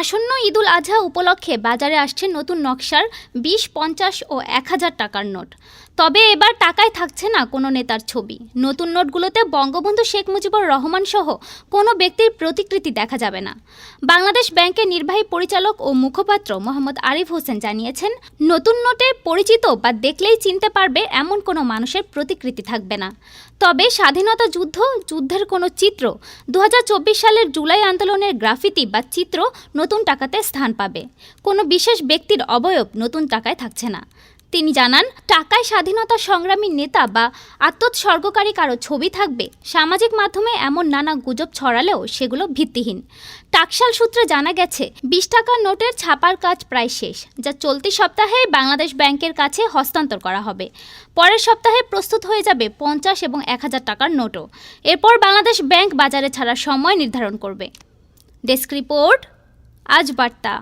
আসন্ন ঈদুল আজহা উপলক্ষে বাজারে আসছে নতুন নকশার বিশ, পঞ্চাশ ও এক হাজার টাকার নোট। তবে এবার টাকায় থাকছে না কোনো নেতার ছবি। নতুন নোটগুলোতে বঙ্গবন্ধু শেখ মুজিবুর রহমান সহ কোনো ব্যক্তির প্রতিকৃতি দেখা যাবে না। বাংলাদেশ ব্যাংকের নির্বাহী পরিচালক ও মুখপাত্র মোহাম্মদ আরিফ হোসেন জানিয়েছেন, নতুন নোটে পরিচিত বা দেখলেই চিনতে পারবে এমন কোনো মানুষের প্রতিকৃতি থাকবে না। তবে স্বাধীনতা যুদ্ধ, যুদ্ধের কোনো চিত্র দু হাজার চব্বিশ সালের জুলাই আন্দোলনের গ্রাফিতি বা চিত্র নতুন টাকাতে স্থান পাবে। কোনো বিশেষ ব্যক্তির অবয়ব নতুন টাকায় থাকছে না। তিনি জানান, টাকায় স্বাধীনতা সংগ্রামী নেতা বা আত্মোৎসর্গকারী কারও ছবি থাকবে। সামাজিক মাধ্যমে এমন নানা গুজব ছড়ালেও সেগুলো ভিত্তিহীন। টাকশাল সূত্রে জানা গেছে, বিশ টাকার নোটের ছাপার কাজ প্রায় শেষ, যা চলতি সপ্তাহে বাংলাদেশ ব্যাংকের কাছে হস্তান্তর করা হবে। পরের সপ্তাহে প্রস্তুত হয়ে যাবে পঞ্চাশ এবং এক হাজার টাকার নোটও। এরপর বাংলাদেশ ব্যাংক বাজারে ছাড়ার সময় নির্ধারণ করবে। ডেস্ক রিপোর্ট আজ বার্তা